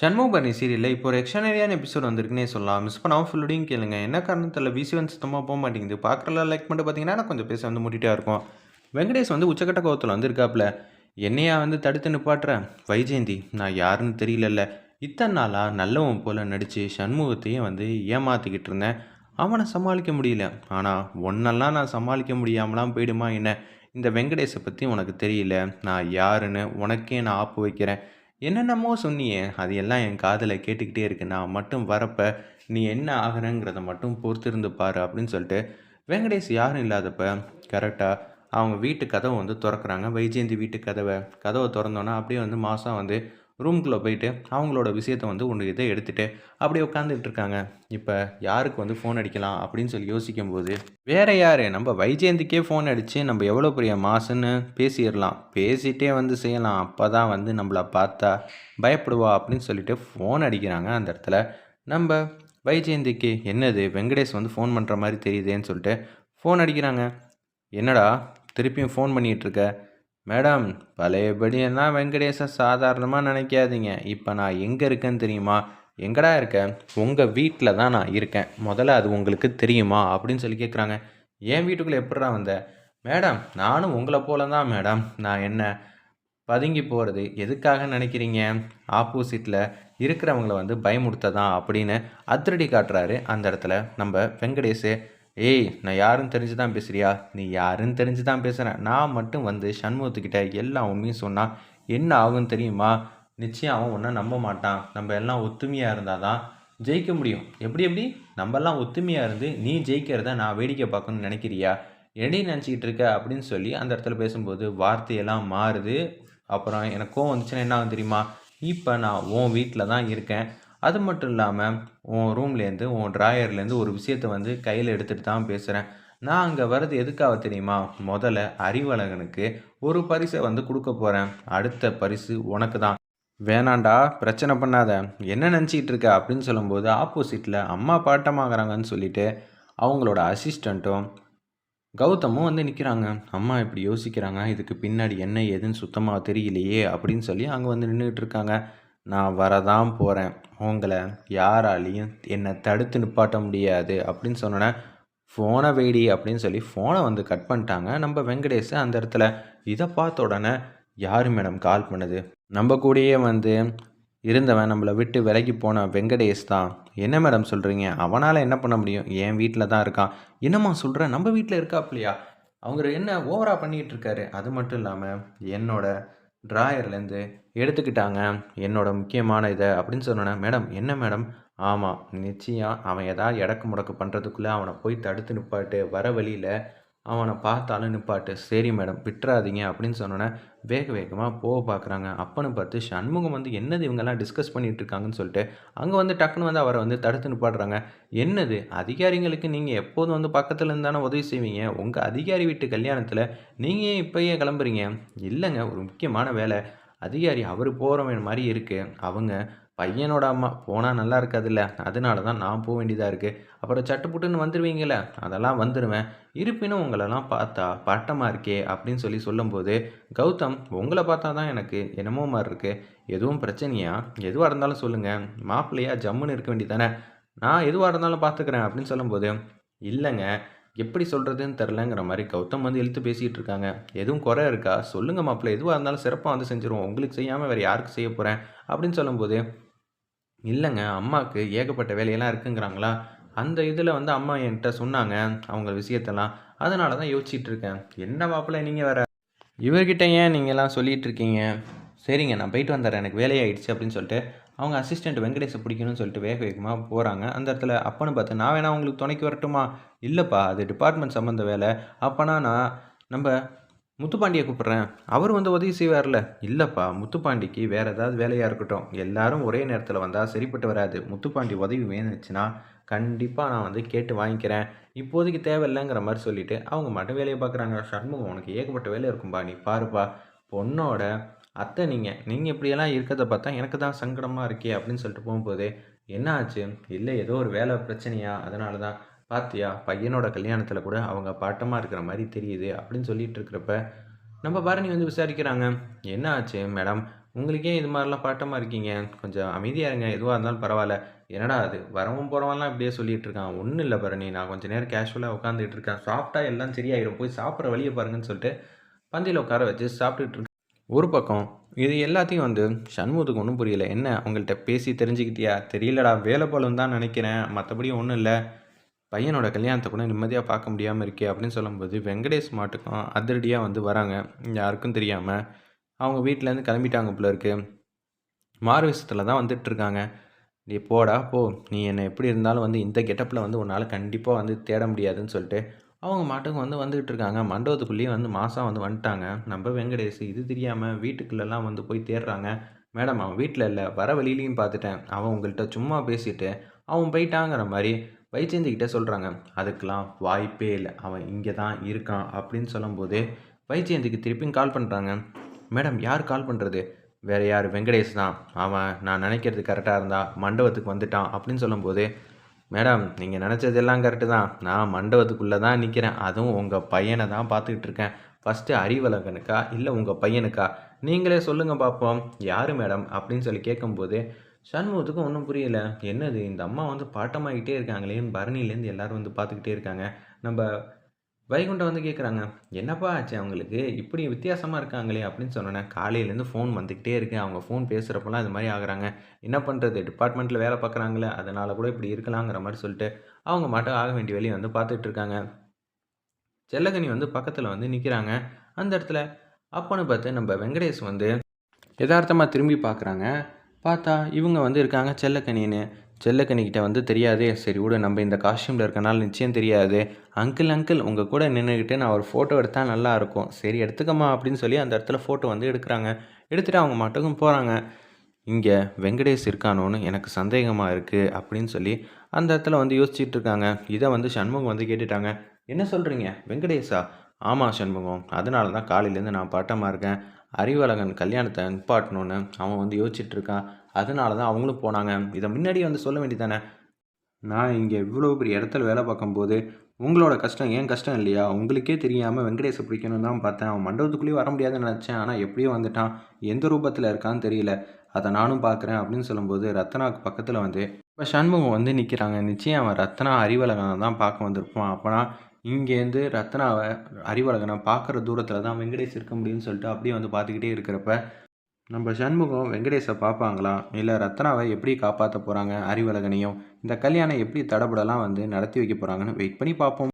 சண்முகபரணி சீரியலில் இப்போ ஒரு எக்ஸ்ட்ரானரியான எபிசோட் வந்திருக்குன்னே சொல்லலாம். மிஸ் பண்ணாமல் ஃபுல்லோடையும் கேளுங்க. என்ன காரணத்தில் விசி வந்து சுத்தமாக போக மாட்டேங்குது? பார்க்குறல லைக் பண்ணிட்டு பார்த்தீங்கன்னா நான் கொஞ்சம் பேச வந்து மூட்டிகிட்டே இருக்கும். வெங்கடேஷ் வந்து உச்சக்கட்ட கோவத்தில் வந்திருக்காப்புல. என்னையா வந்து தடுத்து நிப்பாட்டுற? வைஜெயந்தி நான் யாருன்னு தெரியலல்ல. இத்தனை நாளாக நல்லவன் போல் நடித்து சண்முகத்தையும் வந்து ஏமாற்றிக்கிட்டு இருந்தேன். அவனை சமாளிக்க முடியல. ஆனால் ஒன்றெல்லாம் நான் சமாளிக்க முடியாமலாம் போயிடுமா என்ன? இந்த வெங்கடேஷை பற்றி உனக்கு தெரியல. நான் யாருன்னு உனக்கே நான் ஆப்பு வைக்கிறேன். என்னென்னமோ சொன்னியே அது எல்லாம் என் காதில் கேட்டுக்கிட்டே இருக்கு. நான் மட்டும் வரப்போ நீ என்ன ஆகிறங்கிறத மட்டும் பொறுத்திருந்து பாரு அப்படின்னு சொல்லிட்டு வெங்கடேஷ் யாரும் இல்லாதப்ப கரெக்டாக அவங்க வீட்டு கதவை வந்து திறக்கிறாங்க. வைஜெயந்தி வீட்டு கதவை. கதவை திறந்தோன்னா அப்படியே வந்து மாதம் வந்து ரூம்குள்ளே போயிட்டு அவங்களோட விஷயத்தை வந்து ஒன்று இதை எடுத்துகிட்டு அப்படியே உட்காந்துட்டு இருக்காங்க இப்போ யாருக்கு வந்து ஃபோன் அடிக்கலாம் அப்படின்னு சொல்லி யோசிக்கும் போது வேற யார்? நம்ம வைஜெயந்திக்கே ஃபோன் அடித்து நம்ம எவ்வளோ பெரிய மாசுன்னு பேசிடலாம். பேசிகிட்டே வந்து செய்யலாம். அப்போ தான் வந்து நம்மளை பார்த்தா பயப்படுவா அப்படின்னு சொல்லிட்டு ஃபோன் அடிக்கிறாங்க அந்த இடத்துல. நம்ம வைஜெயந்திக்கு என்னது? வெங்கடேஷ் வந்து ஃபோன் பண்ணுற மாதிரி தெரியுதேன்னு சொல்லிட்டு ஃபோன் அடிக்கிறாங்க. என்னடா? திருப்பியும் ஃபோன் பண்ணிகிட்ருக்க? மேடம் பழையபடியெல்லாம் வெங்கடேச சாதாரணமாக நினைக்காதீங்க. இப்போ நான் எங்கே இருக்கேன்னு தெரியுமா? எங்கடா இருக்கேன் உங்கள் வீட்டில் தான் நான் இருக்கேன். முதல்ல அது உங்களுக்கு தெரியுமா? அப்படின்னு சொல்லி கேட்குறாங்க என் வீட்டுக்குள்ளே எப்படிடா வந்த? மேடம் நானும் உங்களை போல தான் மேடம். நான் என்ன பதுங்கி போகிறது எதுக்காக நினைக்கிறீங்க? ஆப்போசிட்டில் இருக்கிறவங்கள வந்து பயமுடுத்ததான் அப்படின்னு அதிரடி காட்டுறாரு அந்த இடத்துல நம்ம வெங்கடேஷ் ஏய் நான் யாருன்னு தெரிஞ்சு தான் பேசுகிறியா நீ யாருன்னு தெரிஞ்சு தான் பேசுகிறேன் நான் மட்டும் வந்து சண்முகத்துக்கிட்ட எல்லா உண்மையும் சொன்னால் என்ன ஆகும்னு தெரியுமா? நிச்சயம் அவன் ஒன்றும் நம்ப மாட்டான். நம்ம எல்லாம் ஒத்துமையாக இருந்தால் தான் ஜெயிக்க முடியும். எப்படி எப்படி? நம்மெல்லாம் ஒத்துமையாக இருந்து நீ ஜெயிக்கிறத நான் வேடிக்கை பார்க்கணும்னு நினைக்கிறியா? எடி நினச்சிக்கிட்டு இருக்க? அப்படின்னு சொல்லி அந்த இடத்துல பேசும்போது வார்த்தையெல்லாம் மாறுது. அப்புறம் எனக்கு கோவம் வந்துச்சுன்னா என்ன ஆகும் தெரியுமா? இப்போ நான் உன் வீட்டில் தான் இருக்கேன். அது மட்டும் இல்லாமல் உன் ரூம்லேருந்து உன் ட்ராயர்லேருந்து ஒரு விஷயத்தை வந்து கையில் எடுத்துகிட்டு தான் பேசுகிறேன் நான் அங்கே வர்றது எதுக்காக தெரியுமா? முதல்ல அறிவழகனுக்கு ஒரு பரிசை வந்து கொடுக்க போகிறேன் அடுத்த பரிசு உனக்கு தான். வேணாண்டா பிரச்சனை பண்ணாத. என்ன நினச்சிக்கிட்டு இருக்க? அப்படின்னு சொல்லும்போது ஆப்போசிட்டில் அம்மா பாட்டமாகறாங்கன்னு சொல்லிட்டு அவங்களோட அசிஸ்டண்ட்டும் கௌதமும் வந்து நிற்கிறாங்க அம்மா இப்படி யோசிக்கிறாங்க. இதுக்கு பின்னாடி என்ன ஏதுன்னு சுத்தமாக தெரியலையே அப்படின்னு சொல்லி அங்கே வந்து நின்றுக்கிட்டு இருக்காங்க. நான் வரதான் போகிறேன் உங்களை யாராலையும் என்னை தடுத்து நிப்பாட்ட முடியாது அப்படின்னு சொன்னோன்னே ஃபோனை வெயிடி அப்படின்னு சொல்லி ஃபோனை வந்து கட் பண்ணிட்டாங்க. நம்ம வெங்கடேஷ் அந்த இடத்துல இதை பார்த்த உடனே யார் மேடம் கால் பண்ணுது? நம்ம கூடயே வந்து இருந்தவன் நம்மளை விட்டு விலகி போன வெங்கடேஷ் தான். என்ன மேடம் சொல்கிறீங்க அவனால் என்ன பண்ண முடியும்? என் வீட்டில் தான் இருக்கான். என்னம்மா சொல்கிறேன் நம்ம வீட்டில் இருக்காப்லையா? அவங்க என்ன ஓவராக பண்ணிகிட்டு இருக்காரு. அது மட்டும் இல்லாமல் என்னோட ட்ராயர்லேருந்து எடுத்துக்கிட்டாங்க. என்னோட முக்கியமான இதை அப்படின்னு சொன்னேன் மேடம் என்ன மேடம்? ஆமாம் நிச்சயம் அவன் ஏதாவது இடக்கு முடக்கு பண்ணுறதுக்குள்ளே அவனை போய் தடுத்து நிப்பாட்டு வர வழியில் அவனை பார்த்தாலும் நிப்பாட்டு சரி மேடம் விட்டுறாதீங்க அப்படின்னு சொன்னோன்னே வேக வேகமாக போக பார்க்குறாங்க அப்பன்னு பார்த்து சண்முகம் வந்து என்னது இவங்கெல்லாம் டிஸ்கஸ் பண்ணிகிட்டு இருக்காங்கன்னு சொல்லிட்டு அங்கே வந்து டக்குன்னு வந்து அவரை வந்து தடுத்து நிப்பாடுறாங்க என்னது? அதிகாரிங்களுக்கு நீங்கள் எப்போதும் வந்து பக்கத்தில் இருந்தானே உதவி செய்வீங்க? உங்கள் அதிகாரி வீட்டு கல்யாணத்தில் நீங்கள் ஏன் இப்போயே கிளம்புறீங்க? இல்லைங்க ஒரு முக்கியமான வேலை. அதிகாரி அவர் போகிறவன் மாதிரி இருக்குது அவங்க பையனோட அம்மா போனால் நல்லா இருக்காதுல்ல. அதனால தான் நான் போக வேண்டியதாக இருக்குது அப்புறம் சட்டுப்புட்டுன்னு வந்துடுவீங்களே அதெல்லாம் வந்துடுவேன் இருப்பினும் உங்களெல்லாம் பார்த்தா பட்டமாக இருக்கே அப்படின்னு சொல்லி சொல்லும்போது கௌதம் உங்களை பார்த்தா தான் எனக்கு என்னமோ மாதிரி இருக்குது எதுவும் பிரச்சனையா? எதுவாக இருந்தாலும் சொல்லுங்கள் மாப்பிள்ளையா ஜம்முன்னு இருக்க வேண்டியதானே? நான் எதுவாக இருந்தாலும் பார்த்துக்கிறேன். அப்படின்னு சொல்லும்போது இல்லைங்க. எப்படி சொல்கிறதுன்னு தெரிலங்கிற மாதிரி கௌதம் வந்து இழுத்து பேசிகிட்டு இருக்காங்க. எதுவும் குறை இருக்கா? சொல்லுங்கள் மாப்பிள்ளை. எதுவாக இருந்தாலும் சிறப்பாக வந்து செஞ்சுருவோம். உங்களுக்கு செய்யாமல் வேறு யாருக்கு செய்ய போகிறேன் அப்படின்னு சொல்லும்போது இல்லைங்க அம்மாவுக்கு ஏகப்பட்ட வேலையெல்லாம் இருக்குங்கிறாங்களா? அந்த இதில் வந்து அம்மா என்கிட்ட சொன்னாங்க அவங்க விஷயத்தெல்லாம். அதனால தான் யோசிச்சுட்டு இருக்கேன். என்ன மாப்பிள்ள நீங்கள் வேற? இவர்கிட்ட ஏன் நீங்கள்லாம் சொல்லிகிட்டு இருக்கீங்க? சரிங்க நான் போயிட்டு வந்துடுறேன். எனக்கு வேலையாயிடுச்சு அப்படின்னு சொல்லிட்டு அவங்க அசிஸ்டண்ட் வெங்கடேஷை பிடிக்கணும்னு சொல்லிட்டு வேக வேகமாக போகிறாங்க அந்த இடத்துல அப்பன்னு பார்த்து நான் வேணா உங்களுக்கு துணைக்கு வரட்டுமா? இல்லைப்பா அது டிபார்ட்மெண்ட் சம்மந்த வேலை. அப்போனா நான் நம்ம முத்துப்பாண்டியை கூப்பிட்றேன். அவர் வந்து உதவி செய்வார்ல? இல்லைப்பா முத்துப்பாண்டிக்கு வேறு ஏதாவது வேலையாக இருக்கட்டும். எல்லாரும் ஒரே நேரத்தில் வந்தால் சரிப்பட்டு வராது. முத்துப்பாண்டி உதவி வேணுச்சுன்னா கண்டிப்பாக நான் வந்து கேட்டு வாங்கிக்கிறேன். இப்போதைக்கு தேவையில்லைங்கிற மாதிரி சொல்லிவிட்டு அவங்க மட்டும் வேலையை பார்க்குறாங்க. சண்முகம் உனக்கு ஏகப்பட்ட வேலை இருக்கும்பா நீ பாருப்பா. பொண்ணோட அத்தை நீங்கள் நீங்கள் இப்படியெல்லாம் இருக்கிறத பார்த்தா எனக்கு தான் சங்கடமாக இருக்கே அப்படின்னு சொல்லிட்டு போகும்போது என்ன ஆச்சு இல்லை ஏதோ ஒரு வேலை பிரச்சனையா? அதனால தான் பாத்தியா பையனோட கல்யாணத்தில் கூட அவங்க பாட்டமாக இருக்கிற மாதிரி தெரியுது அப்படின்னு சொல்லிட்டு இருக்கிறப்ப நம்ம பரணி வந்து விசாரிக்கிறாங்க. என்ன ஆச்சு மேடம் உங்களுக்கே இது மாதிரிலாம் பாட்டமாக இருக்கீங்க? கொஞ்சம் அமைதியாக இருங்க. எதுவாக இருந்தாலும் பரவாயில்ல. என்னடா அது? வரவன் போகிறவன்லாம் இப்படியே சொல்லிட்டு இருக்கான். ஒன்றும் இல்லை பரணி. நான் கொஞ்சம் நேரம் கேஷுவலாக உட்காந்துட்டு இருக்கேன். சாப்பிட்டா எல்லாம் சரியாயிடும் போய் சாப்பிட்ற வழியை பாருங்கன்னு சொல்லிட்டு பந்தியில் உட்கார வச்சு சாப்பிட்டுட்டு இருக்கேன். ஒரு பக்கம் இது எல்லாத்தையும் வந்து சண்முகத்துக்கு ஒன்றும் புரியல. என்ன? அவங்கள்ட்ட பேசி தெரிஞ்சுக்கிட்டியா? தெரியலடா. வேலை போலும் தான் நினைக்கிறேன். மற்றபடி ஒன்றும் இல்லை. பையனோட கல்யாணத்தை கூட நிம்மதியாக பார்க்க முடியாமல் இருக்கே அப்படின்னு சொல்லும்போது வெங்கடேஷ் மாட்டுக்கும் அதிரடியாக வந்து வராங்க. யாருக்கும் தெரியாமல் அவங்க வீட்டிலேருந்து கிளம்பிட்டாங்க போல இருக்கு. மாறு விஷயத்தில் தான் வந்துட்டு இருக்காங்க. நீ போடா போ. நீ என்னை எப்படி இருந்தாலும் வந்து இந்த கெட்டப்பில் வந்து உன்னால் கண்டிப்பாக வந்து தேட முடியாதுன்னு சொல்லிட்டு அவங்க மாட்டுக்கு வந்து வந்துக்கிட்டு இருக்காங்க. மண்டபத்துக்குள்ளேயே வந்து மாதம் வந்து வந்துட்டாங்க. நம்ம வெங்கடேஷ் இது தெரியாமல் வீட்டுக்குள்ளெல்லாம் வந்து போய் தேடுறாங்க. மேடம் அவன் வீட்டில் இல்லை. வர வழியிலையும் பார்த்துட்டேன். அவன் உங்கள்கிட்ட சும்மா பேசிட்டு அவன் போயிட்டாங்கிற மாதிரி வைஜெயந்திக்கிட்ட சொல்கிறாங்க அதுக்கெலாம் வாய்ப்பே இல்லை. அவன் இங்கே தான் இருக்கான். அப்படின்னு சொல்லும்போது வைஜெயந்திக்கு திருப்பியும் கால் பண்ணுறாங்க மேடம் யார் கால் பண்ணுறது வேறு யார்? வெங்கடேஷ் தான். அவன் நான் நினைக்கிறது கரெக்டாக இருந்தா மண்டபத்துக்கு வந்துட்டான். அப்படின்னு சொல்லும்போது மேடம் நீங்கள் நினச்சதெல்லாம் கரெக்டு தான். நான் மண்டபத்துக்குள்ளே தான் நிற்கிறேன். அதுவும் உங்கள் பையனை தான் பார்த்துக்கிட்டு இருக்கேன். ஃபஸ்ட்டு அறிவலகனுக்கா இல்லை உங்கள் பையனுக்கா? நீங்களே சொல்லுங்கள் பார்ப்போம் யார் மேடம்? அப்படின்னு சொல்லி கேட்கும்போது சண்முகத்துக்கும் ஒன்றும் புரியல. என்னது இந்த அம்மா வந்து பாட்டமாகிட்டே இருக்காங்களேன்னு பரணிலேருந்து எல்லாரும் வந்து பார்த்துக்கிட்டே இருக்காங்க. நம்ம வைகுண்டம் வந்து கேட்குறாங்க என்னப்பா ஆச்சு அவங்களுக்கு? இப்படி வித்தியாசமாக இருக்காங்களே அப்படின்னு சொன்னேன் காலையிலேருந்து ஃபோன் வந்துக்கிட்டே இருக்கு. அவங்க ஃபோன் பேசுகிறப்பெல்லாம் இது மாதிரி ஆகுறாங்க. என்ன பண்ணுறது டிபார்ட்மெண்ட்டில் வேலை பார்க்குறாங்களே அதனால் கூட இப்படி இருக்கலாங்கிற மாதிரி சொல்லிட்டு அவங்க மட்டும் ஆக வேண்டிய வேலையை வந்து பார்த்துட்டு இருக்காங்க. செல்லகனி வந்து பக்கத்தில் வந்து நிற்கிறாங்க அந்த இடத்துல அப்போன்னு பார்த்து நம்ம வெங்கடேஷ் வந்து யதார்த்தமாக திரும்பி பார்க்குறாங்க பார்த்தா இவங்க வந்து இருக்காங்க செல்லக்கணின்னு செல்லக்கணிக்கிட்ட வந்து தெரியாதே. சரி விடு நம்ம இந்த காஸ்டியூமில் இருக்கனால நிச்சயம் தெரியாது. அங்கிள் அங்கிள் உங்கள் கூட நின்றுக்கிட்டு நான் ஒரு ஃபோட்டோ எடுத்தால் நல்லா இருக்கும். சரி எடுத்துக்கம்மா அப்படின்னு சொல்லி அந்த இடத்துல ஃபோட்டோ வந்து எடுக்கிறாங்க. எடுத்துகிட்டு அவங்க மட்டுக்கும் போகிறாங்க இங்கே வெங்கடேஷ் இருக்கானோன்னு எனக்கு சந்தேகமாக இருக்குது அப்படின்னு சொல்லி அந்த இடத்துல வந்து யோசிச்சுட்டு இருக்காங்க. இதை வந்து சண்முகம் வந்து கேட்டுட்டாங்க. என்ன சொல்கிறீங்க வெங்கடேஷா? ஆமாம் சண்முகம். அதனால தான் காலையிலேருந்து நான் பாட்டமாக இருக்கேன். அறிவழகன் கல்யாணத்தை நிப்பாட்டணும்னு அவன் வந்து யோசிச்சுட்டு இருக்கான் அதனால தான் அவங்களும் போனாங்க. இதை முன்னாடியே வந்து சொல்ல வேண்டியதானே நான் இங்கே இவ்வளோ பெரிய இடத்துல வேலை பார்க்கும்போது உங்களோட கஷ்டம் ஏன் கஷ்டம் இல்லையா? உங்களுக்கே தெரியாமல் வெங்கடேஷை பிடிக்கணும்னு தான் பார்த்தேன். அவன் மண்டபத்துக்குள்ளேயே வர முடியாதுன்னு நினச்சேன். ஆனால் எப்படியோ வந்துட்டான். எந்த ரூபத்தில் இருக்கான்னு தெரியல. அதை நானும் பார்க்குறேன் அப்படின்னு சொல்லும்போது ரத்னாவுக்கு பக்கத்தில் வந்து இப்போ சண்முகம் வந்து நிற்கிறாங்க நிச்சயம் அவன் ரத்னா அறிவழகனை தான் பார்க்க வந்திருப்பான். அப்போனா இங்கேருந்து ரத்னாவை அறிவழகனை பார்க்குற தூரத்தில் தான் வெங்கடேஷ் இருக்க முடியும்னு சொல்லிட்டு அப்படியே வந்து பார்த்துக்கிட்டே இருக்கிறப்ப நம்ம சண்முகம் வெங்கடேஷை பார்ப்பாங்களா? இல்லை ரத்னாவை எப்படி காப்பாற்ற போகிறாங்க அறிவழகனையும்? இந்த கல்யாணம் எப்படி தடபடலாம் வந்து நடத்தி வைக்க போகிறாங்கன்னு வெயிட் பண்ணி பார்ப்போம்.